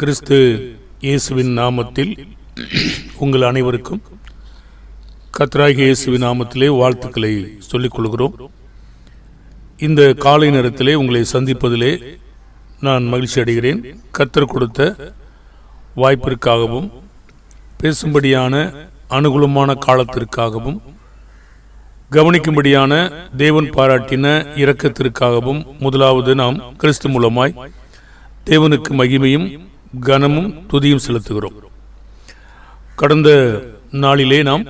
கிறிஸ்து இயேசுவின் நாமத்தில் உங்கள் அனைவருக்கும் கத்ராகி இயேசுவின் நாமத்திலே வாழ்த்துக்களை சொல்லிக் கொள்கிறோம். இந்த காலை நேரத்திலே உங்களை சந்திப்பதிலே நான் மகிழ்ச்சி அடைகிறேன். கத்தர் கொடுத்த வாய்ப்பிற்காகவும் பேசும்படியான அனுகூலமான காலத்திற்காகவும் கவனிக்கும்படியான தேவன் பாராட்டின இரக்கத்திற்காகவும் முதலாவது நாம் கிறிஸ்து மூலமாய் தேவனுக்கு மகிமையும் கனமும் துதியும் செலுத்துகிறோம். கடந்த நாளிலே நாம்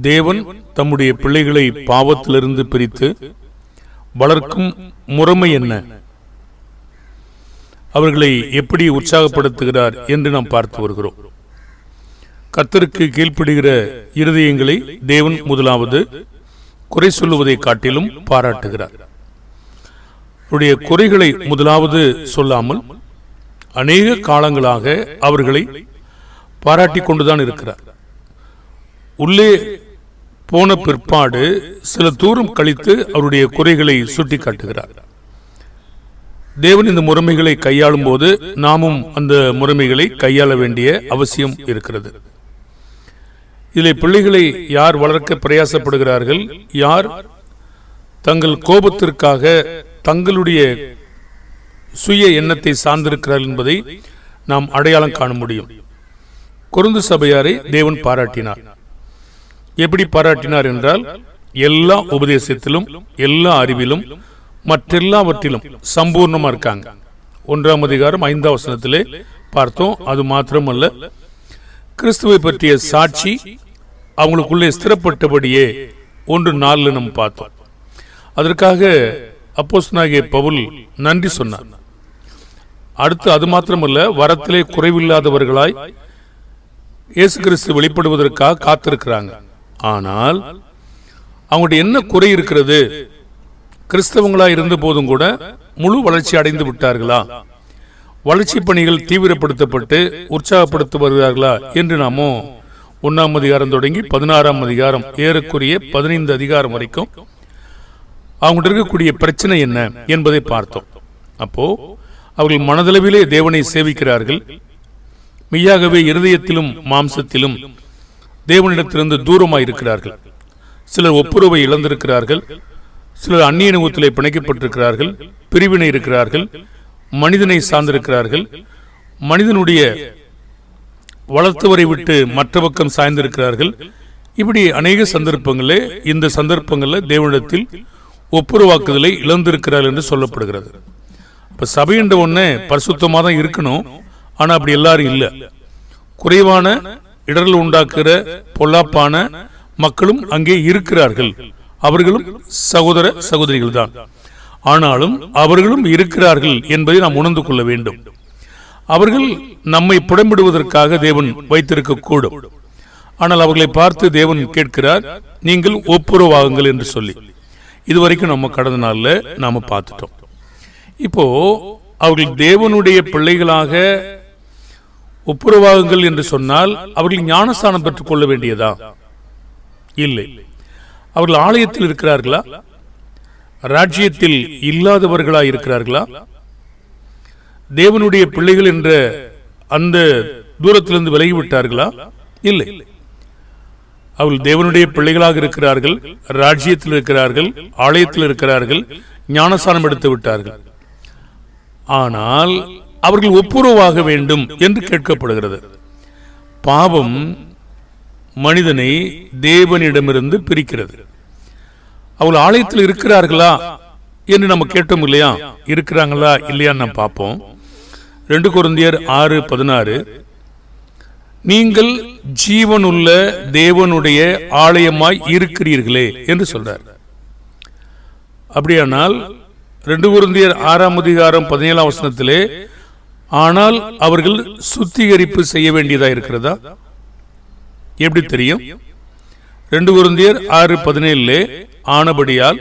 தேவன் தம்முடைய பிள்ளைகளை பாவத்திலிருந்து பிரித்து வளர்க்கும் முறைமை என்ன? அவர்களை எப்படி உற்சாகப்படுத்துகிறார் என்று நாம் பார்த்து வருகிறோம். கர்த்தருக்கு கீழ்ப்படுகிற இருதயங்களை தேவன் முதலாவது குறை சொல்லுவதை காட்டிலும் பாராட்டுகிறார். அவருடைய குறைகளை முதலாவது சொல்லாமல் அநேக காலங்களாக அவர்களை பாராட்டி கொண்டுதான் இருக்கிறார். உள்ளே போன பிற்பாடு சில தூரம் கழித்து அவருடைய குறைகளை சுட்டி காட்டுகிறார் தேவன் இந்த முறைமைகளை கையாளும் போது நாமும் அந்த முறைமைகளை கையாள வேண்டிய அவசியம் இருக்கிறது. இதில் பிள்ளைகளை யார் வளர்க்க பிரயாசப்படுகிறார்கள்? யார் தங்கள் கோபத்திற்காக தங்களுடைய சுய எண்ணத்தை சார்ந்திருக்கிறார் என்பதை நாம் அடையாளம் காண முடியும். குருந்து சபையாரை தேவன் பாராட்டினார். எப்படி பாராட்டினார் என்றால் எல்லா உபதேசத்திலும் எல்லா அறிவிலும் மற்றெல்லாவற்றிலும் சம்பூர்ணமா இருக்காங்க. ஒன்றாம் அதிகாரம் ஐந்தாம் வசனத்திலே பார்த்தோம் அது மாத்திரமல்ல. கிறிஸ்துவை பற்றிய சாட்சி அவங்களுக்குள்ளே ஸ்திரப்பட்டபடியே ஒன்று நாளில் நம்ம பார்த்தோம். அதற்காக அப்போஸ்தலனாகிய பவுல் நன்றி சொன்னார். அடுத்து அது மாத்திரமல்ல வரத்திலே குறைவில்லாதவர்களாய் இயேசு கிறிஸ்து வெளிப்படுவதற்காக காத்திருக்கிறாங்க. ஆனால் அவங்களுடைய என்ன குறை இருக்கிறது? கிறிஸ்தவங்களாக இருந்த போதும் கூட முழு வளர்ச்சி அடைந்து விட்டார்களா? வளர்ச்சி பணிகள் தீவிரப்படுத்தப்பட்டு உற்சாகப்படுத்தி வருகிறார்களா என்று நாமோ ஒன்றாம் அதிகாரம் தொடங்கி பதினாறாம் அதிகாரம் ஏறக்குரிய பதினைந்து அதிகாரம் வரைக்கும் அவங்கள்ட்ட இருக்கக்கூடிய பிரச்சனை என்ன என்பதை பார்த்தோம். அப்போது அவர்கள் மனதளவிலே தேவனை சேவிக்கிறார்கள். மெய்யாகவே இருதயத்திலும் மாம்சத்திலும் தேவனிடத்திலிருந்து தூரமாக இருக்கிறார்கள் சிலர் ஒப்புரவை இழந்திருக்கிறார்கள். சிலர் அந்நியனுகத்திலே பிணைக்கப்பட்டிருக்கிறார்கள். பிரிவினை இருக்கிறார்கள். மனிதனை சார்ந்திருக்கிறார்கள். மனிதனுடைய வளர்த்தவரை விட்டு மற்ற பக்கம் சாய்ந்திருக்கிறார்கள். இப்படி அநேக சந்தர்ப்பங்களே இந்த சந்தர்ப்பங்களில் தேவனிடத்தில் ஒப்புரவாக்குதலை இழந்திருக்கிறார்கள் என்று சொல்லப்படுகிறது. இப்போ சபை என்ற பரிசுத்தமாக தான் இருக்கணும். ஆனால் அப்படி எல்லாரும் இல்லை. குறைவான இடர்கள் உண்டாக்குற பொல்லாப்பான மக்களும் அங்கே இருக்கிறார்கள். அவர்களும் சகோதர சகோதரிகள் தான் ஆனாலும் அவர்களும் இருக்கிறார்கள் என்பதை நாம் உணர்ந்து கொள்ள வேண்டும். அவர்கள் நம்மை புடம்பிடுவதற்காக தேவன் வைத்திருக்க கூடும் ஆனால் அவர்களை பார்த்து தேவன் கேட்கிறார் நீங்கள் ஒப்புரவாகுங்கள் என்று சொல்லி. இதுவரைக்கும் நம்ம கடந்த நாளில் நாம பார்த்துட்டோம். இப்போ அவர்கள் தேவனுடைய பிள்ளைகளாக ஒப்புரவாகுங்கள் என்று சொன்னால் அவர்கள் ஞானஸ்தானம் பெற்றுக் கொள்ள வேண்டியதா? இல்லை. அவர்கள் ஆலயத்தில் இருக்கிறார்களா? ராஜ்யத்தில் இல்லாதவர்களா இருக்கிறார்களா? தேவனுடைய பிள்ளைகள் என்ற அந்த தூரத்திலிருந்து விலகிவிட்டார்களா? இல்லை. அவர்கள் தேவனுடைய பிள்ளைகளாக இருக்கிறார்கள் ராஜ்யத்தில் இருக்கிறார்கள் ஆலயத்தில் இருக்கிறார்கள் ஞானஸ்தானம் எடுத்து விட்டார்கள். ஆனால் அவர்கள் ஒப்புரவாக வேண்டும் என்று கேட்கப்படுகிறது. பாவம் மனிதனை தேவனிடமிருந்து பிரிக்கிறது. அவள் ஆலயத்தில் இருக்கிறார்களா என்று நம்ம கேட்டோம் இல்லையா? இருக்கிறாங்களா இல்லையான்னு நம்ம பார்ப்போம். ரெண்டு குருந்தியர் ஆறு பதினாறு. நீங்கள் ஜீவனுள்ள தேவனுடைய ஆலயமாய் இருக்கிறீர்களே என்று சொல்றார். அப்படியானால் ரெண்டு குருந்தியர் ஆறாம் அதிகாரம் பதினேழாம் வசனத்திலே ஆனால் அவர்கள் சுத்திகரிப்பு செய்ய வேண்டியதா இருக்கிறதா? எப்படி தெரியும்? ரெண்டு குருந்தியர் ஆறு பதினேழு ஆனபடியால்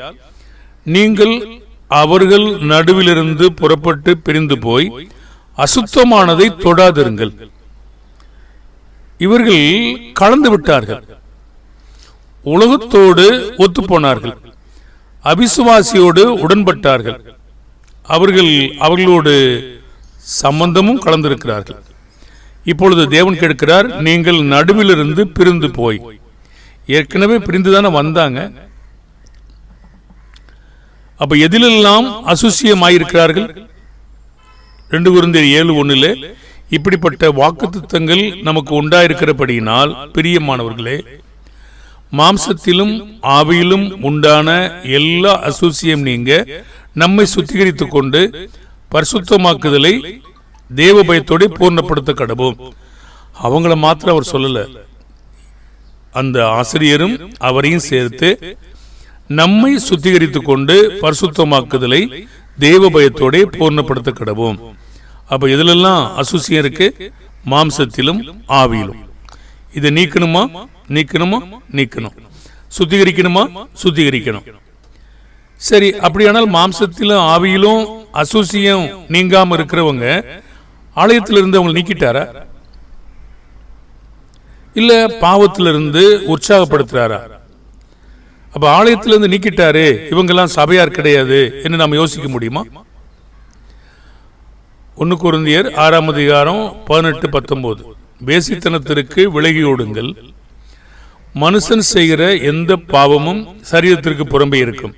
நீங்கள் அவர்கள் நடுவிலிருந்து புறப்பட்டு பிரிந்து போய் அசுத்தமானதை தொடாதிருங்கள். இவர்கள் கலந்து விட்டார்கள். உலகத்தோடு ஒத்துப்போனார்கள். அபிசுவாசியோடு உடன்பட்டார்கள். அவர்கள் அவர்களோடு சம்பந்தமும் கலந்திருக்கிறார்கள். இப்பொழுது தேவன் கேட்கிறார் நீங்கள் நடுவிலிருந்து பிரிந்து போய். ஏற்கனவே பிரிந்து தானே வந்தாங்க. அப்ப எதிலெல்லாம் அசுசியமாயிருக்கிறார்கள்? ரெண்டு குருந்தர் ஏழு ஒண்ணுல இப்படிப்பட்ட வாக்குத்தத்தங்கள் நமக்கு உண்டாயிருக்கிறபடியினால் பிரியமானவர்களே மாம்சத்திலும் ஆவியிலும் உண்டான எல்லா அசூசியம் நீங்க நம்மை சுத்திகரித்துக் கொண்டு பரிசுத்தமாக்குதலை தேவ பயத்தோட பூர்ணப்படுத்த கடவும் அவங்கள மாத்திரம் அவர் சொல்லல. அந்த ஆசிரியரும் அவரையும் சேர்த்து நம்மை சுத்திகரித்துக் கொண்டு பரிசுத்தமாக்குதலை தேவ பயத்தோட பூர்ணப்படுத்த கடவும் அப்ப இதுலெல்லாம் அசுசியம் இருக்கு? மாம்சத்திலும் ஆவியிலும். இதை நீக்கணுமா? நீக்கணுமா? நீக்கணும். சுத்திகரிக்கணுமா? சுத்திகரிக்கணும். சரி அப்படியானால் மாம்சத்திலும் ஆவியிலும் அசூசியம் நீங்காம இருக்கிறவங்க ஆலயத்தில் இருந்து அவங்க நீக்கிட்டாரா? இல்ல பாவத்திலிருந்து உற்சாகப்படுத்துறாரா? அப்போ ஆலயத்திலிருந்து நீக்கிட்டாரு இவங்கெல்லாம் சபையார் கிடையாது என்று நாம் யோசிக்க முடியுமா? ஒன்று குருந்தியர் ஆறாம் அதிகாரம் பதினெட்டு பத்தொன்பது. விலகி விலகியோடுங்கள் மனுஷன் செய்கிற எந்த பாவமும் சரீரத்திற்கு புறம்பே இருக்கும்.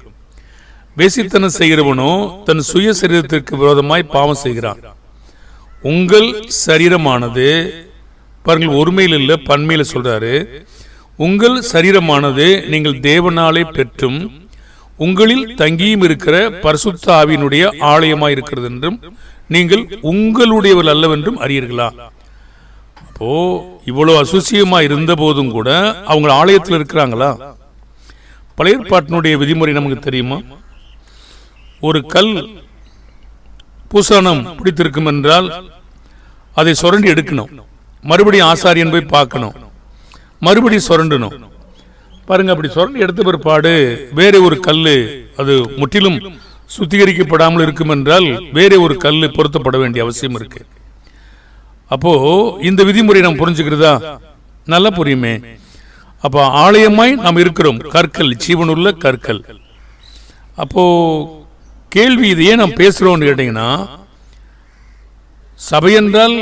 வேசித்தனம் செய்கிறவனோ தன் சுய சரீரத்திற்கு விரோதமாய் பாவம் செய்கிறான். உங்கள் சரீரமானது பாருங்கள் ஒருமையில் இல்லை பன்மையில் சொல்றாரு. உங்கள் சரீரமானது நீங்கள் தேவனாலே பெற்றும் உங்களில் தங்கியும் இருக்கிற பரிசுத்த ஆவியினுடைய ஆலயமாய் இருக்கிறது என்றும் நீங்கள் உங்களுடையவர் அல்லவென்றும் அறியீர்களா? அப்போ இவ்வளோ அசூசியமாக இருந்த போதும் கூட அவங்க ஆலயத்தில் இருக்கிறாங்களா? பழைய ஏற்பாட்டினுடைய விதிமுறை நமக்கு தெரியுமா? ஒரு கல் பூசணம் பிடித்திருக்கும் என்றால் அதை சுரண்டி எடுக்கணும். மறுபடியும் ஆசாரியன் போய் பார்க்கணும். மறுபடியும் சுரண்டணும். பாருங்க அப்படி சுரண்டி எடுத்த பிற்பாடு வேற ஒரு கல் அது முற்றிலும் சுத்திகரிக்கப்படாமல் இருக்கும் என்றால் வேற ஒரு கல் பொருத்தப்பட வேண்டிய அவசியம் இருக்குது அப்போ இந்த விதிமுறை நாம் புரிஞ்சுக்கிறதா? நல்லா புரியுமே. அப்போ ஆலயமாய் நாம் இருக்கிறோம். கற்கள் ஜீவனுள்ள கற்கள். அப்போ கேள்வி இது ஏன் நாம் பேசுறோம்னு கேட்டீங்கன்னா சபை என்றால்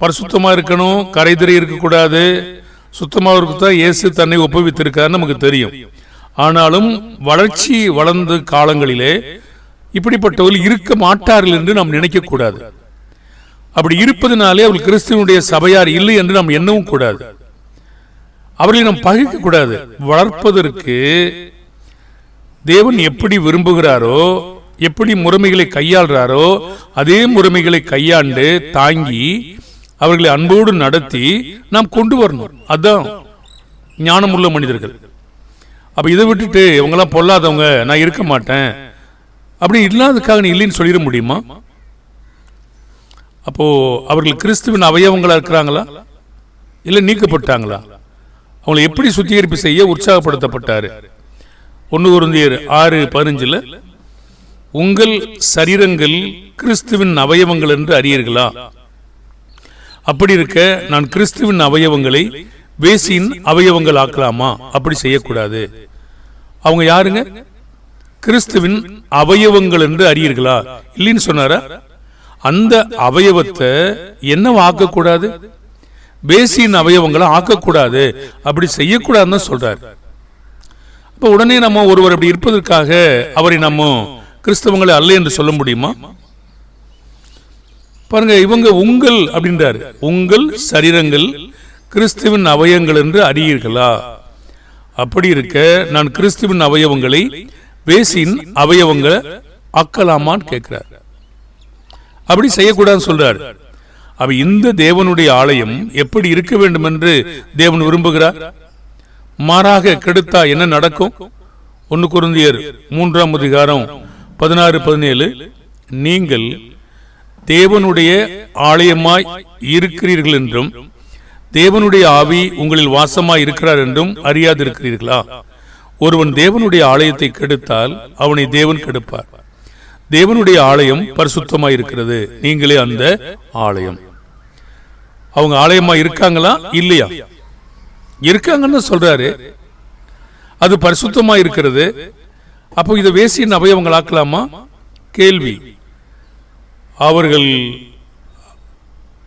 பரிசுத்தமா இருக்கணும் கரைதிரை இருக்கக்கூடாது சுத்தமாக இருக்கத்தான் இயேசு தன்னை ஒப்புவித்திருக்காருன்னு நமக்கு தெரியும். ஆனாலும் வளர்ச்சி வளர்ந்த காலங்களிலே இப்படிப்பட்டவர்கள் இருக்க மாட்டார்கள் என்று நாம் நினைக்கக்கூடாது. அப்படி இருப்பதனாலே அவர்கள் கிறிஸ்துவனுடைய சபையார் இல்லை என்று நாம் எண்ணவும் கூடாது. அவர்களை நாம் பகைக்க கூடாது. வளர்ப்பதற்கு தேவன் எப்படி விரும்புகிறாரோ எப்படி முறைமைகளை கையாள்றாரோ அதே முறைமைகளை கையாண்டு தாங்கி அவர்களை அன்போடு நடத்தி நாம் கொண்டு வரணும். அதான் ஞானமுள்ள மனிதர்கள். அப்போ இதை விட்டுட்டு இவங்கெல்லாம் பொல்லாதவங்க நான் இருக்க மாட்டேன். அப்படி இல்லாததுக்காக நீ இல்லைன்னு சொல்லிட முடியுமா? அப்போ அவர்கள் கிறிஸ்துவின் அவயவங்களா இருக்கிறாங்களா? இல்ல நீக்கப்பட்டாங்களா? அவங்களை எப்படி சுத்திகரிப்பு செய்ய உற்சாகப்படுத்தப்பட்டாரு? ஒன்று குருந்தியர் ஆறு பதினஞ்சுல உங்கள் சரீரங்கள் கிறிஸ்துவின் அவயவங்கள் என்று அறியீர்களா? அப்படி இருக்க நான் கிறிஸ்துவின் அவயவங்களை வேசியின் அவயவங்கள் ஆக்கலாமா? அப்படி செய்யக்கூடாது. அவங்க யாருங்க? கிறிஸ்துவின் அவயவங்கள் என்று அறியீர்களா? இல்லைன்னு சொன்னாரா? அந்த அவயவத்தை என்னவா ஆக்கக்கூடாது? பேசின் அவயவங்களை ஆக்கக்கூடாது. அப்படி செய்யக்கூடாதுன்னு தான் சொல்றாரு. இப்போ உடனே நம்ம ஒருவர் அப்படி இருப்பதற்காக அவரை நம்ம கிறிஸ்தவங்களை அல்ல என்று சொல்ல முடியுமா? பாருங்க இவங்க உங்கள் அப்படின்றாரு. உங்கள் சரீரங்கள் கிறிஸ்துவின் அவயங்கள் என்று அறியீர்களா? அப்படி இருக்க நான் கிறிஸ்துவின் அவயவங்களை வேசியின் அவயவங்களை ஆக்கலாமான்னு கேட்கிறார். அப்படி செய்யக்கூடாதுன்னு சொல்றாரு. அப்ப இந்த தேவனுடைய ஆலயம் எப்படி இருக்க வேண்டும் என்று தேவன் விரும்புகிறார்? மாறாக கெடுத்தா என்ன நடக்கும்? ஒன்னு குருந்தியர் மூன்றாம் அதிகாரம் பதினாறு பதினேழு. நீங்கள் தேவனுடைய ஆலயமாய் இருக்கிறீர்கள் என்றும் தேவனுடைய ஆவி உங்களில் வாசமாய் இருக்கிறார் என்றும் அறியாதிருக்கிறீர்களா? ஒருவன் தேவனுடைய ஆலயத்தை கெடுத்தால் அவனை தேவன் கெடுப்பார். தேவனுடைய ஆலயம் பரிசுத்தமாக இருக்கிறது நீங்களே அந்த ஆலயம். அவங்க ஆலயமா இருக்காங்களா? இல்லையா? இருக்காங்கன்னு சொல்றாரு. அது பரிசுத்தமா இருக்கிறது அப்போ இதை வேசியின் அவயவங்கள் அவங்களாக்கலாமா கேள்வி. அவர்கள்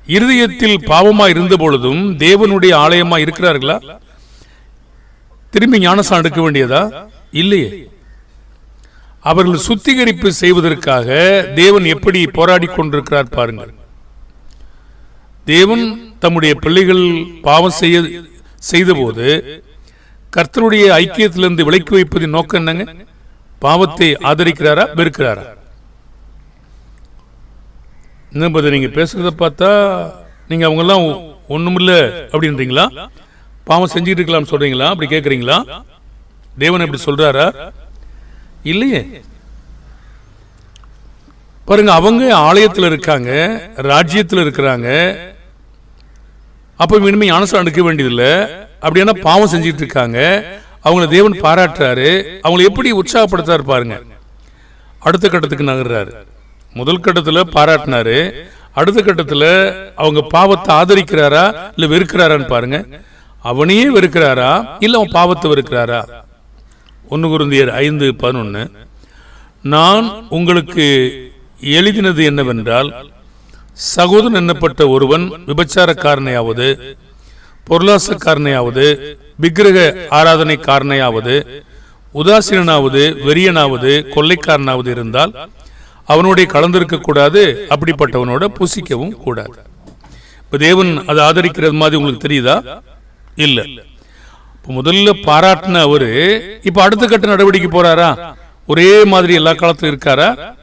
இருதயத்தில் பாவமா இருந்த பொழுதும் தேவனுடைய ஆலயமா இருக்கிறார்களா? திரும்பி ஞானசான் எடுக்க வேண்டியதா? இல்லையே. அவர்கள் சுத்திகரிப்பு செய்வதற்காக தேவன் எப்படி போராடி கொண்டிருக்கிறார் பாருங்கள். தேவன் தம்முடைய பிள்ளைகள் பாவம் செய்ய செய்தபோது கர்த்தருடைய ஐக்கியத்திலிருந்து விலக்கி வைப்பதின் நோக்கம் என்னங்க? பாவத்தை ஆதரிக்கிறாரா வெறுக்கிறாரா? என்ன நீங்க பேசுறதை பார்த்தா நீங்க அவங்கெல்லாம் ஒண்ணுமில்ல அப்படின்றீங்களா? பாவம் செஞ்சுட்டு இருக்கலாம்னு சொல்றீங்களா? அப்படி கேக்குறீங்களா? தேவன் எப்படி சொல்றாரா? இல்லையே. பாருங்க அவங்க ஆலயத்தில் இருக்காங்க ராஜ்யத்தில் இருக்கிறாங்க. அப்போ இனிமே ஞானசம் எடுக்க வேண்டியதில்லை. அப்படின்னா பாவம் செஞ்சுட்டு இருக்காங்க. அவங்கள தேவன் பாராட்டுறாரு. அவங்களை எப்படி உற்சாகப்படுத்தாரு பாருங்க. அடுத்த கட்டத்துக்கு நகர்றாரு. முதல் கட்டத்துல பாராட்டினாரு. அடுத்த கட்டத்துல அவங்க பாவத்தை ஆதரிக்கிறாரா இல்ல வெறுக்கிறாரான்னு பாருங்க. அவனையே வெறுக்கிறாரா? இல்ல அவன் பாவத்தை வெறுக்கிறாரா? ஒன்று குருந்தியர் ஐந்து பதினொன்று நான் உங்களுக்கு எழுதினது என்னவென்றால் சகோதரன் எண்ணப்பட்ட ஒருவன் விபச்சாரக்காரனையாவது பொருளாசக்காரனையாவது விக்கிரக ஆராதனை காரணையாவது உதாசீனாவது வெறியனாவது கொள்ளைக்காரனாவது இருந்தால் அவனுடைய கலந்திருக்க கூடாது அப்படிப்பட்டவனோட புசிக்கவும் கூடாது. இப்போ தேவன் அதை ஆதரிக்கிறது மாதிரி உங்களுக்கு தெரியுதா? இல்லை. இப்போ முதல்ல பாராட்டின அவரு இப்ப அடுத்த கட்ட நடவடிக்கை போறாரா? ஒரே மாதிரி எல்லா காலத்திலும் இருக்காரா?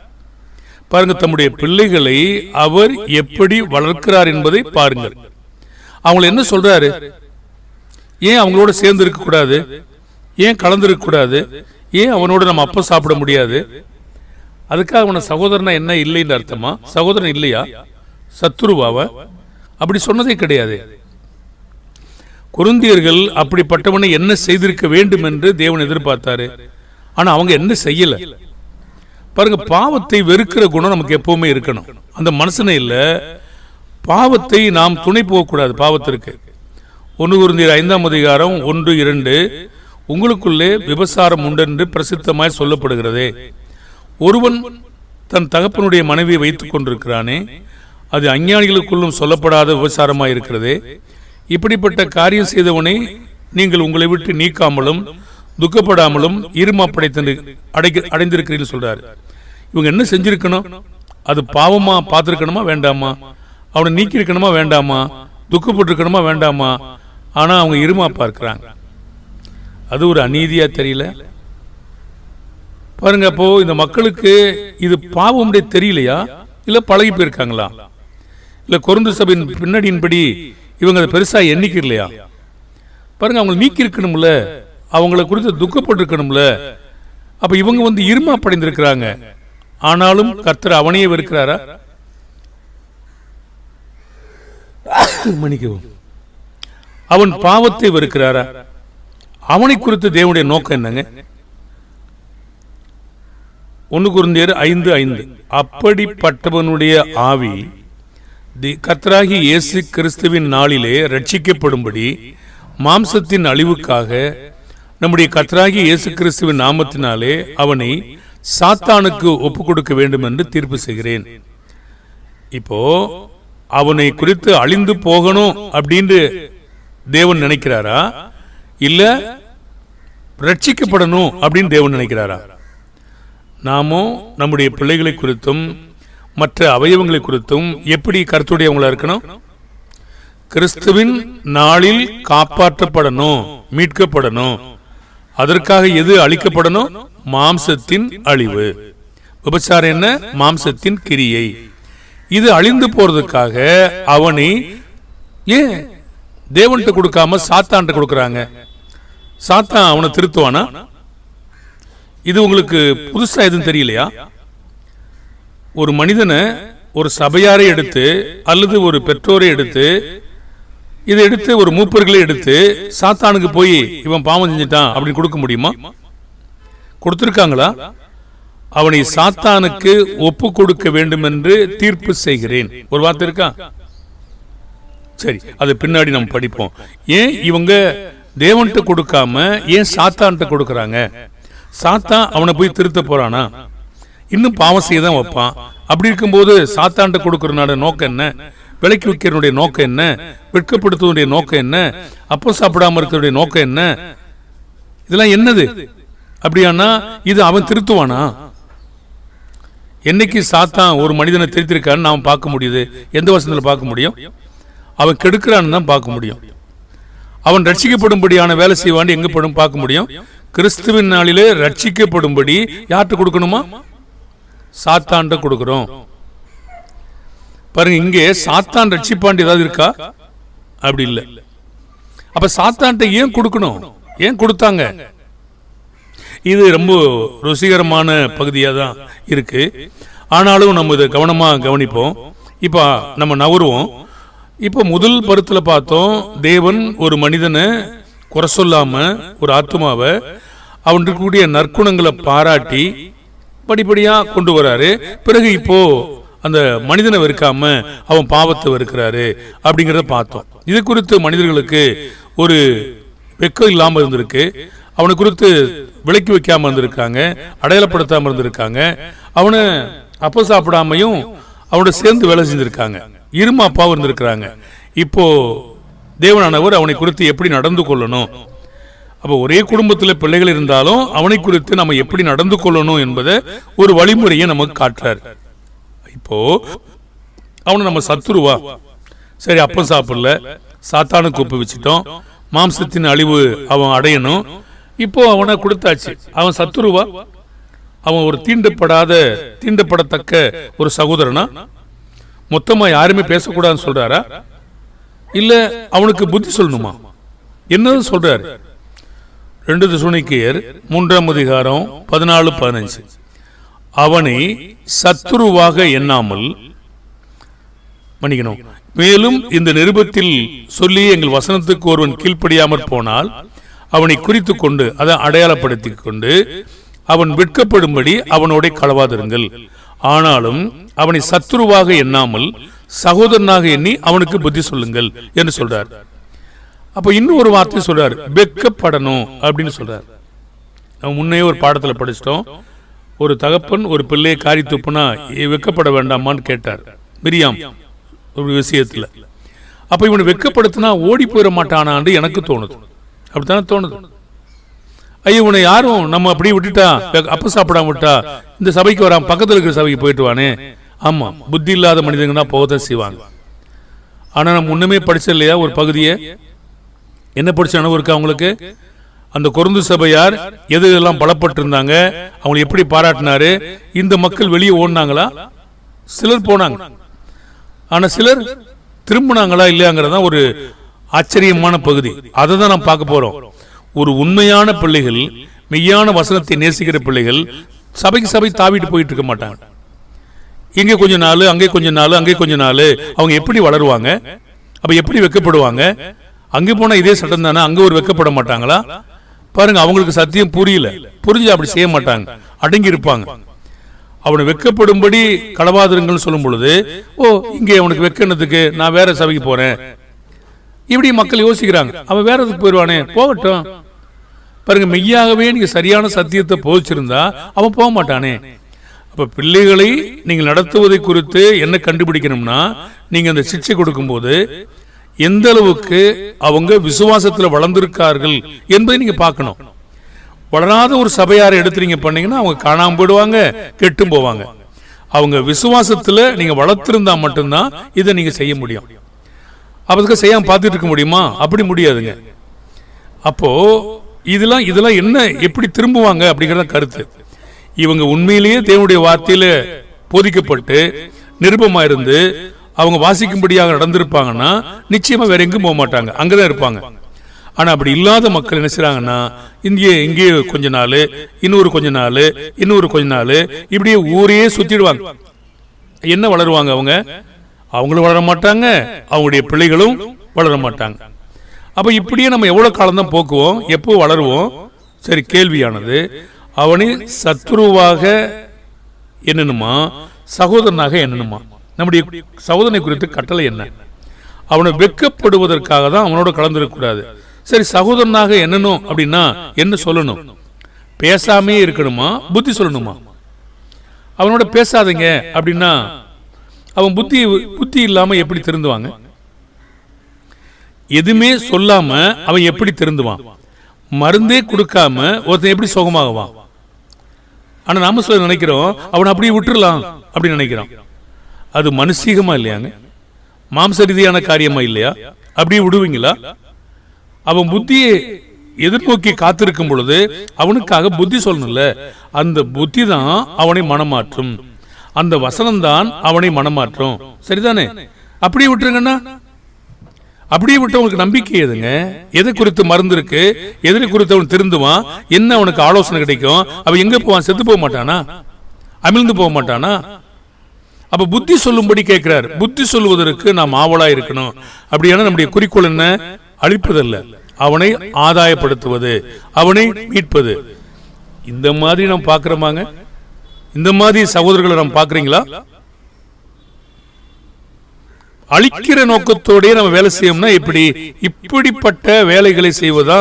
பாருங்க தம்முடைய பிள்ளைகளை அவர் எப்படி வளர்க்கிறார் என்பதை பாருங்கள். அவங்களை என்ன சொல்றாரு? ஏன் அவங்களோட சேர்ந்து இருக்க கூடாது? ஏன் கலந்து கூடாது? ஏன் அவனோட நம்ம அப்ப சாப்பிட முடியாது? அதுக்காக அவன சகோதரனா என்ன இல்லைன்னு அர்த்தமா? சகோதரன் இல்லையா? சத்துருவாவ? அப்படி சொன்னதே கிடையாது. குருந்தியர்கள் அப்படிப்பட்டவனை என்ன செய்திருக்க வேண்டும் என்று தேவன் எதிர்பார்த்தாரு. ஆனால் அவங்க என்ன செய்யல? பாருங்க பாவத்தை வெறுக்கிற குணம் நமக்கு எப்பவுமே இருக்கணும். அந்த மனுஷனே இல்லை. பாவத்தை நாம் துணை போகக்கூடாது பாவத்திற்கு. ஒன்று குருந்தியர் ஐந்தாம் அதிகாரம் ஒன்று இரண்டு. உங்களுக்குள்ளே விபசாரம் உண்டென்று பிரசித்தமாய் சொல்லப்படுகிறதே. ஒருவன் தன் தகப்பனுடைய மனைவியை வைத்துக் கொண்டிருக்கிறானே அது அஞ்ஞானிகளுக்குள்ளும் சொல்லப்படாத விபசாரமாக இருக்கிறதே இப்படிப்பட்ட காரியம் செய்தவனை நீங்கள் உங்களை விட்டு நீக்காமலும் துக்கப்படாமலும் இருமாப்படைத்து அடைக்க அடைந்திருக்கிறீர்கள் சொல்றாரு. இவங்க என்ன செஞ்சிருக்கணும்? அது பாவமா பார்த்திருக்கணுமா? வேண்டாமா? அவனை நீக்கியிருக்கணுமா? வேண்டாமா? துக்கப்பட்டிருக்கணுமா? வேண்டாமா? ஆனா அவங்க இருமாப்பா இருக்கிறாங்க அது ஒரு அநீதியா தெரியல. பாருங்க அப்போ இந்த மக்களுக்கு இது பாவம் தெரியலையா? இல்லை பழகி போயிருக்காங்களா? இல்ல குறுந்து சபையின் பின்னணியின்படி இவங்க அதை பெருசா எண்ணிக்கலையா? பாருங்கள் அவங்களை நீக்கி இருக்கணும்ல அவங்கள குறித்து துக்கப்பட்டிருக்கணும்ல. அப்ப இவங்க வந்து இருமா படைந்திருக்கிறாங்க. ஆனாலும் கர்த்தர் அவனையே வெறுக்கிறாரா? மன்னிக்கவும். அவன் பாவத்தை வெறுக்கிறாரா? அவனை குறித்து தேவனுடைய நோக்கம் என்னங்க? ஒன்று குருந்தியர் ஐந்து ஐந்து. அப்படிப்பட்டவனுடைய ஆவி தி- கர்த்தராகி இயேசு கிறிஸ்துவின் நாளிலே ரட்சிக்கப்படும்படி மாம்சத்தின் அழிவுக்காக நம்முடைய கர்த்தராகி இயேசு கிறிஸ்துவின் நாமத்தினாலே அவனை சாத்தானுக்கு ஒப்பு கொடுக்க வேண்டும் என்று தீர்ப்பு செய்கிறேன். இப்போ அவனை குறித்து அழிந்து போகணும் அப்படின்னு தேவன் நினைக்கிறாரா? இல்ல ரட்சிக்கப்படணும் அப்படின்னு தேவன் நினைக்கிறாரா? நாமும் நம்முடைய பிள்ளைகளை குறித்தும் மற்ற அவயவங்களை குறித்தும் எப்படி கருத்துடையவங்களா இருக்கணும்? கிறிஸ்துவின் நாளில் காப்பாற்றப்படணும் மீட்கப்படணும். அதற்காக எது அழிக்கப்படணும் மாம்சத்தின் அழிவு. விபச்சாரம் என்ன? மாம்சத்தின் கிரியை. இது அழிந்து போறதுக்காக அவனை ஏன் தேவன்கிட்ட கொடுக்காம சாத்தான்ட்ட கொடுக்கறாங்க? சாத்தான் அவனை திருத்துவானா? இது உங்களுக்கு புதுசா எதுவும் தெரியலையா? ஒரு மனிதனை ஒரு சபையாரை எடுத்து அல்லது ஒரு பெற்றோரை எடுத்து இதை எடுத்து ஒரு மூப்பர்களை எடுத்து சாத்தானுக்கு போய் இவன் பாவம் செஞ்சுட்டான் அப்படின்னு கொடுக்க முடியுமா? கொடுத்துருக்காங்களா? அவனை சாத்தானுக்கு ஒப்பு கொடுக்க வேண்டும் என்று தீர்ப்பு செய்கிறேன். ஒரு வார்த்தை இருக்கா? சரி அது பின்னாடி நம்ம படிப்போம். ஏன் இவங்க தேவன்கிட்ட கொடுக்காம ஏன் சாத்தான்கிட்ட கொடுக்குறாங்க? சாத்தான் அவனை போய் திருத்த போறானா? இன்னும் பாவம் செய்ய தான் வைப்பான். அப்படி இருக்கும்போது சாத்தான்கிட்ட கொடுக்கறனால நோக்கம் என்ன? விலைக்கு விற்கிறனுடைய நோக்கம் என்ன? வெட்கப்படுத்துவனுடைய நோக்கம் என்ன? அப்பம் சாப்பிடாம இருக்கிறதுடைய நோக்கம் என்ன? இதெல்லாம் என்னது? அப்படியானா இது அவன் திருத்துவானா? என்னைக்கு சாத்தான் ஒரு மனிதனை திருத்திருக்கான்னு நாம் பார்க்க முடியுது. எந்த வசனத்தில் பார்க்க முடியும்? அவன் கெடுக்கிறான்னு தான் பார்க்க முடியும். அவன் ரட்சிக்கப்படும்படியான வேலை செய்வான்னு எங்க படும் பார்க்க முடியும். கிறிஸ்துவின் நாளிலே ரட்சிக்கப்படும்படி யார்கிட்ட கொடுக்கணுமா? சாத்தான்ட்ட கொடுக்குறோம். பாருங்க இங்கே சாத்தான் ரட்சிப்பாண்டு ஏதாவது இருக்கா? அப்படி இல்லை. அப்ப சாத்தான்ட்ட ஏன் கொடுக்கணும்? ஏன் கொடுத்தாங்க? இது ரொம்ப ருசிகரமான பகுதியாக தான் இருக்கு. ஆனாலும் நம்ம இதை கவனமாக கவனிப்போம். இப்போ நம்ம நவருவோம் இப்போ முதல் பருத்தில் பார்த்தோம் தேவன் ஒரு மனிதனை குறை சொல்லாமல் ஒரு ஆத்மாவை அவன் இருக்கக்கூடிய நற்குணங்களை பாராட்டி படிப்படியாக கொண்டு வராரு. பிறகு இப்போ அந்த மனிதனை வெறுக்காம அவன் பாவத்தை வெறுக்கிறாரு அப்படிங்கிறத பார்த்தோம். இது குறித்து மனிதர்களுக்கு ஒரு வெக்கம் இல்லாமல் இருந்திருக்கு. அவனை குறித்து விலக்கி வைக்காம இருந்திருக்காங்க அடையாளப்படுத்தாம இருந்திருக்காங்க. அவனை அப்ப சாப்பிடாமையும் அவனோட சேர்ந்து வேலை செஞ்சிருக்காங்க. இருமா அப்பாவும் இருந்திருக்கிறாங்க. இப்போ தேவனானவர் அவனை குறித்து எப்படி நடந்து கொள்ளணும்? அப்போ ஒரே குடும்பத்தில் பிள்ளைகள் இருந்தாலும் அவனை குறித்து நம்ம எப்படி நடந்து கொள்ளணும் என்பதை ஒரு வழிமுறையை நமக்கு காட்டுறாரு. இப்போ அவனை நம்ம சத்துருவா. சரி அப்பம் சாப்பிடல. சாத்தானுக்கு ஒப்பு வச்சுட்டோம். மாம்சத்தின் அழிவு அவன் அடையணும். இப்போ அவனை கொடுத்தாச்சு. அவன் சத்துருவா? அவன் ஒரு தீண்டப்படாத தீண்டப்படத்தக்க ஒரு சகோதரனா? மொத்தமா யாருமே பேசக்கூடாதுன்னு சொல்றாரா? இல்ல அவனுக்கு புத்தி சொல்லணுமா? என்னது சொல்றாரு. ரெண்டு திசுனிக்கையர் மூன்றாம் அதிகாரம் பதினாலு பதினஞ்சு அவனை சத்துருவாக எண்ணாமல் மன்னிக்கணும். மேலும் இந்த நிருபத்தில் சொல்லி எங்கள் வசனத்துக்கு ஒருவன் கீழ்ப்படியாமற் போனால் அவனை குறித்து கொண்டு அதை அடையாளப்படுத்தி கொண்டு அவன் விற்கப்படும்படி அவனோட களவாதிருங்கள். ஆனாலும் அவனை சத்துருவாக எண்ணாமல் சகோதரனாக எண்ணி அவனுக்கு புத்தி சொல்லுங்கள் என்று சொல்றார். அப்போ இன்னும் ஒரு வார்த்தை சொல்றார் வெக்கப்படணும் அப்படின்னு சொல்றார். நம்ம முன்னே ஒரு பாடத்தில் படிச்சிட்டோம். ஒரு தகப்பன் ஒரு பிள்ளையை காரி துப்புனா வெக்கப்பட வேண்டாமான்னு கேட்டார். மிரியாம் ஒரு விஷயத்தில். அப்போ இவனை வெக்கப்படுத்தினா ஓடி போயிட மாட்டானான்னு எனக்கு தோணுது. அப்படித்தானே தோணுது? ஐயோ இவனை யாரும் நம்ம அப்படியே விட்டுட்டா அப்ப சாப்பிடாம விட்டா இந்த சபைக்கு வராம பக்கத்தில் இருக்கிற சபைக்கு போயிட்டு வானே ஆமாம் புத்தி இல்லாத மனிதங்கன்னா போகத்தான் செய்வாங்க. ஆனால் நம்ம முன்னமே படிச்ச இல்லையா ஒரு பகுதியை? என்ன படிச்ச அனுபவம் இருக்கா அவங்களுக்கு அந்த குறுந்து சபையார் எது எல்லாம் பலப்பட்டிருந்தாங்க? அவங்களை எப்படி பாராட்டினாரு? இந்த மக்கள் வெளியே ஓடினாங்களா? சிலர் போனாங்க. ஆனா சிலர் திரும்பினாங்களா இல்லையாங்கிறதா ஒரு ஆச்சரியமான பகுதி. அதை தான் நாம் பார்க்க போறோம். ஒரு உண்மையான பிள்ளைகள் மெய்யான வசனத்தை நேசிக்கிற பிள்ளைகள் சபைக்கு சபை தாவிட்டு போயிட்டு இருக்க மாட்டாங்க. இங்கே கொஞ்ச நாள் அங்கே கொஞ்ச நாள் அங்கே கொஞ்ச நாள் அவங்க எப்படி வளருவாங்க? அப்போ எப்படி வெக்கப்படுவாங்க? அங்கே போனா இதே சட்டம் தானே? அங்கே ஒரு வெக்கப்பட மாட்டாங்களா? பாருங்க அவங்களுக்கு சத்தியம் புரியல. புரிஞ்சு அப்படி செய்ய மாட்டாங்க. அடங்கி இருப்பாங்க. அவனை வெக்கப்படும்படி களவாதிருங்கள்னு சொல்லும் பொழுது ஓ இங்கே அவனுக்கு வெக்கணத்துக்கு நான் வேற சபைக்கு போறேன். இப்படி மக்கள் யோசிக்கிறாங்க. அவன் வேற இதுக்கு போயிடுவானே? போகட்டும். பாருங்க மெய்யாகவே நீங்க சரியான சத்தியத்தை போதிச்சிருந்தா அவன் போக மாட்டானே. அப்ப பிள்ளைகளை நீங்கள் நடத்துவதை குறித்து என்ன கண்டுபிடிக்கணும்னா நீங்க அந்த சிக்ஷை கொடுக்கும்போது எந்த அளவுக்கு அவங்க விசுவாசத்தில் வளர்ந்திருக்கார்கள் என்பதை நீங்க பார்க்கணும். வளராத ஒரு சபையாரை எடுத்துறீங்க பண்ணீங்கன்னா அவங்க காணாம போயிடுவாங்க கெட்டும் போவாங்க. அவங்க விசுவாசத்துல நீங்க வளர்த்திருந்தா மட்டும்தான் இதை நீங்க செய்ய முடியும். அப்பதுக்கு செய்யாம பார்த்துட்டு இருக்க முடியுமா? அப்படி முடியாதுங்க. அப்போ இதெல்லாம் இதெல்லாம் என்ன எப்படி திரும்புவாங்க அப்படிங்கிறத கருத்து. இவங்க உண்மையிலேயே தேவனுடைய வார்த்தையில போதிக்கப்பட்டு நிருபமா இருந்து அவங்க வாசிக்கும்படியாக நடந்திருப்பாங்கன்னா நிச்சயமா வேற எங்கும் போக மாட்டாங்க. அங்கதான் இருப்பாங்க. ஆனா அப்படி இல்லாத மக்கள் என்ன செய்றாங்கன்னா இங்கே இங்கேயே கொஞ்ச நாள் இன்னொரு கொஞ்ச நாள் இன்னொரு கொஞ்ச நாள் இப்படியே ஊரையே சுத்திடுவாங்க. என்ன வளருவாங்க அவங்க? அவங்களும் வளர மாட்டாங்க அவங்களுடைய பிள்ளைகளும் வளர மாட்டாங்க. அப்ப இப்படியே நம்ம எவ்வளவு காலம் தான் போக்குவோம் எப்போ வளருவோம்? சரி கேள்வியானது அவனை சத்ருவாக என்னென்னுமா சகோதரனாக என்னென்னுமா? நம்முடைய சகோதரனை குறித்து கட்டளை என்ன? அவனை வெக்கப்படுவதற்காக தான் அவனோட கலந்துருக்கக்கூடாது. சரி சகோதரனாக என்னணும் அப்படின்னா என்ன சொல்லணும்? பேசாமே இருக்கணுமா? புத்தி சொல்லணுமா? அவனோட பேசாதீங்க அப்படின்னா அவன் புத்தி புத்தி இல்லாம எப்படி திருந்துவாங்க? எதுவுமே சொல்லாம அவன் எப்படி திருந்துவான்? மருந்தே கொடுக்காம ஒருத்தன் எப்படி சுகமாகவான்? ஆனா நாம சொல்ல நினைக்கிறோம் அவனை அப்படியே விட்டுறலாம் அப்படின்னு நினைக்கிறான். அது மனுஷீகமா இல்லையாங்க? மாம்ச ரீதியான காரியமா இல்லையா? அப்படியே விடுவீங்களா? அவன் புத்தியை எதிர்நோக்கி காத்திருக்கும் பொழுது அவனுக்காக புத்தி சொல்லணும்ல? அந்த புத்தி தான் அவனை மனமாற்றும். அந்த வசனம் தான் அவனை மனமாற்றும். சரிதானே? அப்படியே விட்டுருங்கண்ணா. அப்படியே விட்டு அவனுக்கு நம்பிக்கை எதுங்க? எதை குறித்து மருந்து இருக்கு எதிரை குறித்து அவன் திருந்துவான்? என்ன அவனுக்கு ஆலோசனை கிடைக்கும்? அவன் எங்க போவான்? செத்து போக மாட்டானா? அமிழ்ந்து போக மாட்டானா? அப்ப புத்தி சொல்லும்படி கேட்கிறார் புத்தி சொல்லுவதற்கு நாம் ஆவலா இருக்கணும். அப்படியான நம்முடைய குறிக்கோள் என்ன? அழிப்பதல்ல. அவனை ஆதாயப்படுத்துவது அவனை மீட்பது. இந்த மாதிரி நாம் பார்க்கிறோமாங்க? இந்த மாதிரி சகோதரர்களை நாம் பார்க்குறீங்களா? அழிக்கிற நோக்கத்தோடய நம்ம வேலை செய்யணும்னா இப்படி இப்படிப்பட்ட வேலைகளை செய்வதா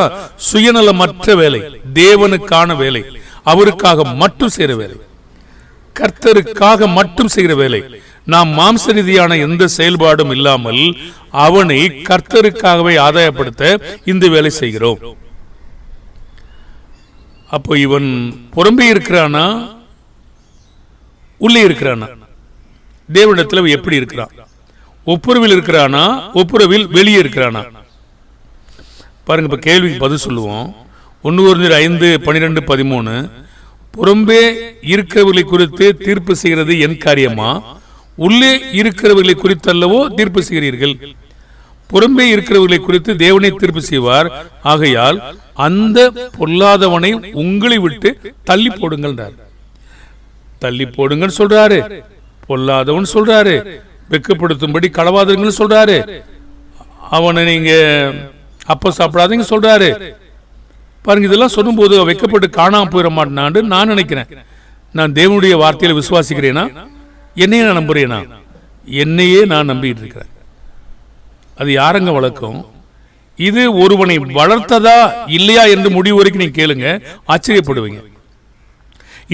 சுயநலமற்ற வேலை தேவனுக்கான வேலை அவருக்காக மட்டும் செய்யற வேலை. கர்த்தருக்காக மட்டும் செய்கிற வேலை. நாம் மாம்ச ரீதியான எந்த செயல்பாடும் இல்லாமல் அவனை கர்த்தருக்காகவே ஆதாயப்படுத்த இந்த வேலை செய்கிறோம். அப்போ இவன் புறம்பே இருக்கிறானா? உள்ளே இருக்கிறானா? தேவனிடத்தில் அவன் எப்படி இருக்கிறான்? ஒப்புரவில் இருக்கிறானா? ஒப்புரவில் வெளியே இருக்கிறானா? பாருங்க இப்போ கேள்விக்கு பதில் சொல்லுவோம். ஒன்று ஒரு ஐந்து பன்னிரெண்டு பதிமூணு. புறம்பே இருக்கிறவர்களை குறித்து தீர்ப்பு செய்கிறது என் காரியமா? உள்ளே இருக்கிறவர்களை குறித்தல்லவோ தீர்ப்பு செய்கிறீர்கள். புறம்பே இருக்கிறவர்களை குறித்து தேவனை தீர்ப்பு செய்வார். ஆகையால் அந்த பொல்லாதவனை உங்களை விட்டு தள்ளி போடுங்கள் தள்ளி போடுங்கன்னு சொல்றாரு. பொல்லாதவன் சொல்றாரு. வெக்கப்படுத்தும்படி களவாதுங்கன்னு சொல்றாரு. அவனை நீங்க அப்ப சாப்பிடாதீங்க சொல்றாரு. பாருங்க இதெல்லாம் சொல்லும்போது வைக்கப்பட்டு காணாம போயிட மாட்டேனான்னு நான் நினைக்கிறேன். நான் தேவனுடைய வார்த்தையில் விசுவாசிக்கிறேனா? என்னையே நான் நம்புறேனா? என்னையே நான் நம்பிட்டு இருக்கிறேன். அது யாரங்க வழக்கம்? இது ஒருவனை வளர்த்ததா இல்லையா என்று முடிவு வரைக்கும் நீங்க கேளுங்க ஆச்சரியப்படுவீங்க.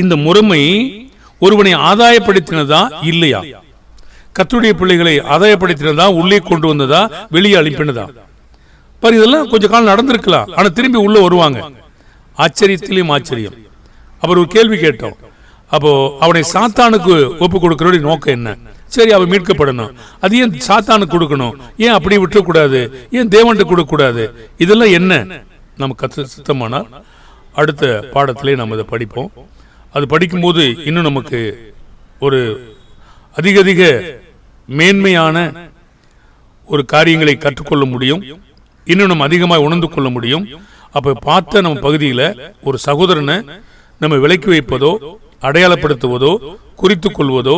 இந்த முறைமை ஒருவனை ஆதாயப்படுத்தினதா இல்லையா? கத்துடைய பிள்ளைகளை ஆதாயப்படுத்தினதா உள்ளே கொண்டு வந்ததா வெளியே அனுப்பினதா? பாரு இதெல்லாம் கொஞ்சம் காலம் நடந்திருக்கலாம். ஆனால் திரும்பி உள்ளே வருவாங்க. ஆச்சரியத்திலையும் ஆச்சரியம். அவர் ஒரு கேள்வி கேட்டோம். அப்போது அவனை சாத்தானுக்கு ஒப்பு கொடுக்கறோட நோக்கம் என்ன? சரி அவன் மீட்கப்படணும். அது ஏன் சாத்தானுக்கு கொடுக்கணும்? ஏன் அப்படி விட்டுறக்கூடாது? ஏன் தேவன்ட்டு கொடுக்கக்கூடாது? இதெல்லாம் என்ன? நம்ம கத்து சுத்தமானால் அடுத்த பாடத்திலே நம்ம இதை படிப்போம். அது படிக்கும்போது இன்னும் நமக்கு ஒரு அதிக அதிக மேன்மையான ஒரு காரியங்களை கற்றுக்கொள்ள முடியும். இன்னும் நம்ம அதிகமாக உணர்ந்து கொள்ள முடியும். அப்போ பார்த்த நம்ம பகுதியில் ஒரு சகோதரனை நம்ம விலக்கி வைப்பதோ அடையாளப்படுத்துவதோ குறித்து கொள்வதோ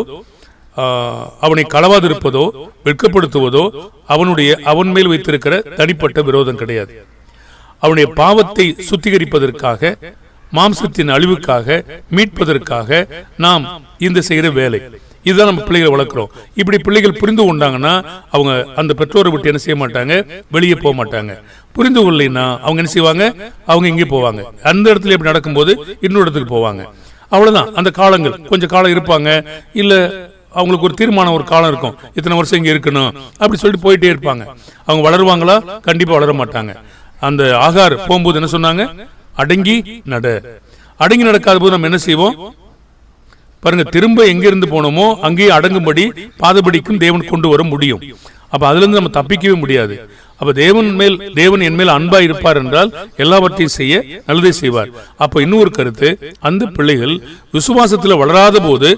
அவனை களவாதிருப்பதோ வெட்கப்படுத்துவதோ அவனுடைய அவன் மேல் வைத்திருக்கிற தனிப்பட்ட விரோதம் கிடையாது. அவனுடைய பாவத்தை சுத்திகரிப்பதற்காக மாம்சத்தின் அழிவுக்காக மீட்பதற்காக நாம் இந்த செய்கிற வேலை. இதுதான் நம்ம பிள்ளைகளை வளர்க்குறோம். இப்படி பிள்ளைகள் புரிந்து கொண்டாங்கன்னா அவங்க அந்த பெற்றோரை விட்டு என்ன செய்ய மாட்டாங்க? வெளியே போக மாட்டாங்க. புரிந்து கொள்ளலைன்னா அவங்க என்ன செய்வாங்க? அவங்க இங்கே போவாங்க. அந்த இடத்துல இப்படி நடக்கும்போது இன்னொரு இடத்துக்கு போவாங்க. அவ்வளோதான் அந்த காலங்கள். கொஞ்சம் காலம் இருப்பாங்க. இல்லை அவங்களுக்கு ஒரு தீர்மானம் ஒரு காலம் இருக்கும். இத்தனை வருஷம் இங்கே இருக்கணும். அப்படி சொல்லிட்டு போயிட்டே இருப்பாங்க. அவங்க வளருவாங்களா? கண்டிப்பாக வளர மாட்டாங்க. அந்த ஆகார் போகும்போது என்ன சொன்னாங்க? அடங்கி நட. அடங்கி நடக்காத போது நம்ம என்ன செய்வோம்? பாருங்க திரும்ப எங்கிருந்து போனோமோ அங்கேயே அடங்கும்படி பாதபடிக்கும் தேவன் கொண்டு வர முடியும். அப்ப அதுலேருந்து நம்ம தப்பிக்கவே முடியாது. அப்ப தேவன் மேல் தேவன் என் மேல் அன்பா இருப்பார் என்றால் எல்லாவற்றையும் செய்ய நல்லதை செய்வார். அப்ப இன்னொரு கருத்து அந்த பிள்ளைகள் விசுவாசத்துல வளராத போது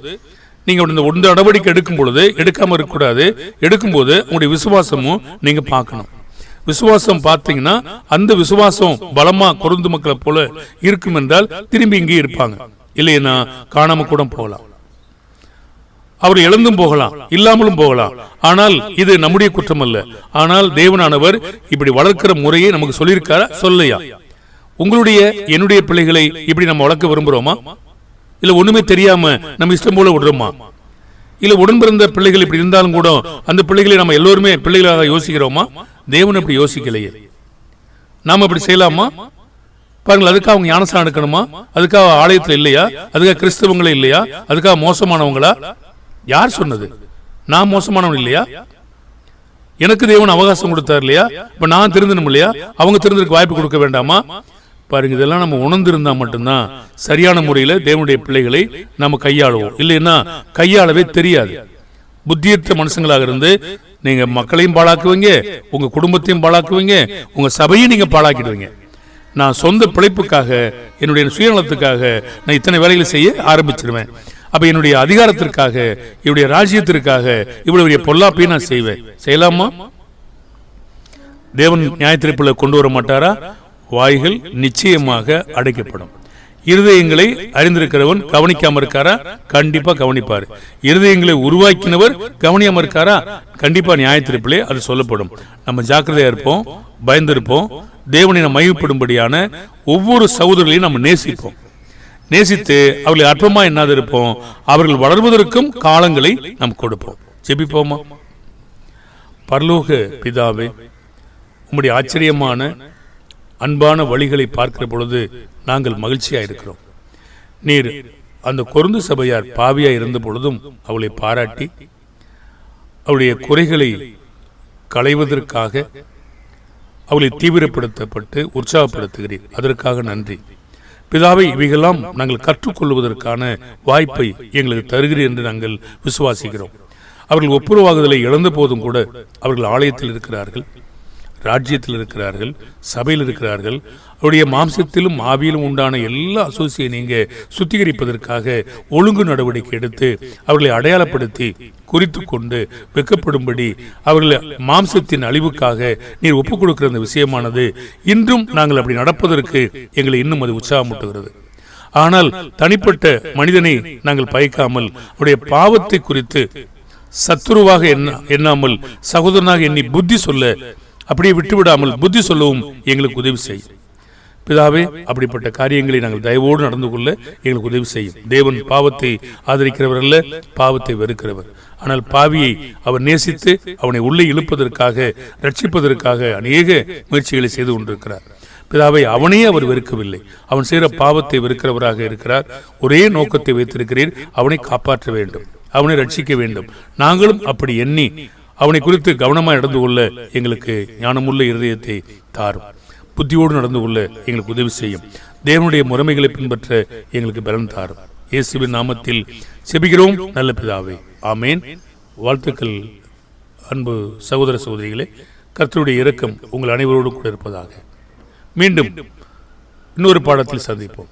நீங்க இந்த ஒன்று நடவடிக்கை எடுக்கும் பொழுது எடுக்காம இருக்கக்கூடாது. எடுக்கும்போது உங்களுடைய விசுவாசமும் நீங்க பார்க்கணும். விசுவாசம் பார்த்தீங்கன்னா அந்த விசுவாசம் பலமா குறைந்து மக்களை போல இருக்கும் என்றால் திரும்பி இங்கே இருப்பாங்க. இல்லைன்னா காணாம கூட போகலாம். அவர் இழந்தும் போகலாம் இல்லாமலும் போகலாம். ஆனால் இது நம்முடைய குற்றம் அல்ல ஆனால் தேவனானவர் இப்படி வளர்க்கிற முறையை நமக்கு சொல்லியிருக்காரா? சொல்லையா. உங்களுடைய என்னுடைய பிள்ளைகளை இப்படி நம்ம வளர்க்க விரும்புறோமா? இல்லை ஒண்ணுமே தெரியாம நம்ம இஷ்டம் போல விடுறோமா? இல்ல உடன் பிறந்த பிள்ளைகள் இப்படி இருந்தாலும் கூட அந்த பிள்ளைகளை நம்ம எல்லோருமே பிள்ளைகளாக யோசிக்கிறோமா? தேவன் அப்படி யோசிக்கலையே. நாம அப்படி செய்யலாமா? பாருங்கள் அதுக்காக அவங்க ஞானஸ்தானம் எடுக்கணுமா? அதுக்காக ஆலயத்தில் இல்லையா? அதுக்காக கிறிஸ்தவங்களே இல்லையா? அதுக்காக மோசமானவங்களா? யார் சொன்னது? நான் மோசமானவன் இல்லையா? எனக்கு தேவன் அவகாசம் கொடுத்தார் இல்லையா? இப்போ நான் திருந்தணும் இல்லையா? அவங்க திருந்ததுக்கு வாய்ப்பு கொடுக்க வேண்டாமா? பாருங்க இதெல்லாம் நம்ம உணர்ந்திருந்தா மட்டும்தான் சரியான முறையில் தேவனுடைய பிள்ளைகளை நம்ம கையாளுவோம். இல்லைன்னா கையாளவே தெரியாது. புத்தியற்ற மனுஷங்களாக இருந்து நீங்க மக்களையும் பாழாக்குவீங்க உங்க குடும்பத்தையும் பாழாக்குவீங்க உங்க சபையும் நீங்க பாழாக்கிடுவீங்க. நான் சொந்த பிழைப்புக்காக என்னுடைய சுயநலத்துக்காக நான் இத்தனை வேலைகளை செய்ய ஆரம்பிச்சிருவேன். அப்போ என்னுடைய அதிகாரத்திற்காக என்னுடைய ராஜ்யத்திற்காக இவ்வளவு பெரிய பொல்லாப்பையும் நான் செய்வேன். செய்யலாமா? தேவன் நியாயத்திருப்பில் கொண்டு வர மாட்டாரா? வாய்கள் நிச்சயமாக அடைக்கப்படும். இருதயங்களை அறிந்திருக்கிறவன் கவனிக்காம இருக்காரா? கண்டிப்பா கவனிப்பார். இருதயங்களை உருவாக்கினவர் கவனியாம இருக்காரா? கண்டிப்பா நியாயத்திருப்பிலே அது சொல்லப்படும். நம்ம ஜாக்கிரதையா இருப்போம் பயந்திருப்போம். தேவனை நம்ம மையப்படும்படியான ஒவ்வொரு சகோதரர்களையும் நம்ம நேசிப்போம். நேசித்து அவர்களை அற்பமா என்னாது இருப்போம் அவர்கள் வளர்வதற்கும் காலங்களை நாம் கொடுப்போம். ஜெபிப்போமா? பரலோக பிதாவே உம்முடைய ஆச்சரியமான அன்பான வழிகளை பார்க்கிற பொழுது நாங்கள் மகிழ்ச்சியாக இருக்கிறோம் நீர் அந்த கொருந்து சபையார் பாவியாக இருந்த பொழுதும் அவளை பாராட்டி அவளுடைய குறைகளை களைவதற்காக அவளை தீவிரப்படுத்தப்பட்டு உற்சாகப்படுத்துகிறீர். அதற்காக நன்றி. பிதாவை இவைகளாம் நாங்கள் கற்றுக்கொள்வதற்கான வாய்ப்பை எங்களுக்கு தருகிறேன் என்று நாங்கள் விசுவாசிக்கிறோம். அவர்கள் ஒப்புரவாகுதலை இழந்த போதும் கூட அவர்கள் ஆலயத்தில் இருக்கிறார்கள். ராஜ்யத்தில் இருக்கிறார்கள் சபையில் இருக்கிறார்கள். அவருடைய மாம்சத்திலும் ஆவியிலும் உண்டான எல்லா அசோசியை நீங்கள் சுத்திகரிப்பதற்காக ஒழுங்கு நடவடிக்கை எடுத்து அவர்களை அடையாளப்படுத்தி குறித்து கொண்டு வெக்கப்படும்படி அவர்களை மாம்சத்தின் அழிவுக்காக நீர் ஒப்புக் கொடுக்கிற அந்த விஷயமானது இன்றும் நாங்கள் அப்படி நடப்பதற்கு எங்களை இன்னும் அது உற்சாகமூட்டுகிறது. ஆனால் தனிப்பட்ட மனிதனை நாங்கள் பயக்காமல் அவருடைய பாவத்தை குறித்து சத்துருவாக எண்ண எண்ணாமல் சகோதரனாக எண்ணி புத்தி சொல்ல அப்படியே விட்டுவிடாமல் புத்தி சொல்லவும் எங்களுக்கு உதவி செய்யும் பிதாவே அப்படிப்பட்ட காரியங்களை நாங்கள் தயவோடு நடந்து கொள்ள எங்களுக்கு உதவி செய்யும் தேவன் பாவத்தை ஆதரிக்கிறவர் அல்ல பாவத்தை வெறுக்கிறவர். ஆனால் பாவியை அவர் நேசித்து அவனை உள்ளே இழுப்பதற்காக ரட்சிப்பதற்காக அநேக முயற்சிகளை செய்து கொண்டிருக்கிறார். பிதாவை அவனே அவர் வெறுக்கவில்லை. அவன் செய்கிற பாவத்தை வெறுக்கிறவராக இருக்கிறார். ஒரே நோக்கத்தை வைத்திருக்கிறீர். அவனை காப்பாற்ற வேண்டும். அவனை ரட்சிக்க வேண்டும். நாங்களும் அப்படி எண்ணி அவனை குறித்து கவனமாக நடந்து கொள்ள எங்களுக்கு ஞானமுள்ள இருதயத்தை தாரும். புத்தியோடு நடந்து கொள்ள எங்களுக்கு உதவி செய்யும். தேவனுடைய முறைமைகளை பின்பற்ற எங்களுக்கு பலன் தாரும். இயேசுவின் நாமத்தில் செபிக்கிறோம். நல்ல பிதாவே. ஆமேன். வாழ்த்துக்கள். அன்பு சகோதர சகோதரிகளே கர்த்தருடைய இரக்கம் உங்கள் அனைவரோடு கூட இருப்பதாக. மீண்டும் இன்னொரு பாடத்தில் சந்திப்போம்.